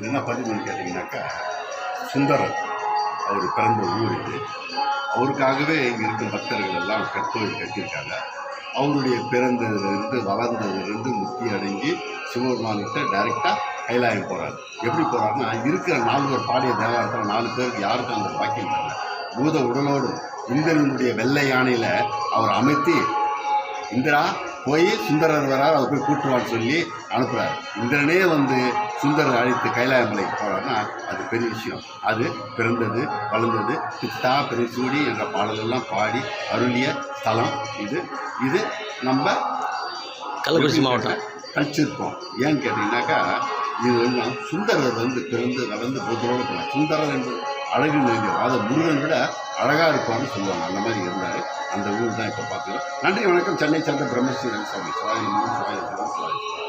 என்ன பதிவுன்னு கேட்டிங்கனாக்கா சுந்தரர் அவர் பிறந்த ஊர் இது. அவருக்காகவே இங்கே இருக்கும் பக்தர்கள் எல்லாம் கற்கோயில் கட்டியிருக்காங்க. அவருடைய பிறந்ததுலேருந்து வளர்ந்ததுலேருந்து முக்தி அடங்கி சிவபெருமான்கிட்ட டைரெக்டாக கைலாயம் போகிறார் எப்படி போகிறாருன்னா இருக்கிற நாலு பேர் பாடிய தேவாரத்தில் நாலு பேருக்கு யாருக்கும் அந்த பாக்கியம் தரல. பூத உடலோடு இந்திரனுடைய வெள்ளை யானையில் அவர் அமைத்து இந்திரா போய் சுந்தரர் வரார் அவர் போய் கூட்டுவான்னு சொல்லி அனுப்புகிறார் இந்திரனே வந்து சுந்தரர் அழைத்து கைலாய மலைக்கு போகிறாருன்னா அது பெரிய விஷயம். அது பிறந்தது வளர்ந்தது பித்தா பெருசூடி என்ற பாடலெல்லாம் பாடி அருளிய ஸ்தலம் இது. இது நம்ம கள்ளக்குறிச்சி மாவட்டம். கழிச்சிருக்கோம் ஏன்னு கேட்டிங்கனாக்கா இது வந்து சுந்தரர் வந்து பிறந்து வளர்ந்து புத்தரோடு போனார் சுந்தரர் என்பது அழகு நெய்ஞ்சோம் அதை முருகன் விட அழகாக இருப்பான்னு சொல்லுவாங்க. அந்த மாதிரி இருந்தார். அந்த ஊர் தான் இப்போ பார்த்துக்கலாம் நன்றி வணக்கம். சென்னை சேர்ந்த பிரம்மஸ்ரீ ரவிசாமி சுவாமி சுவாமி சுவாமி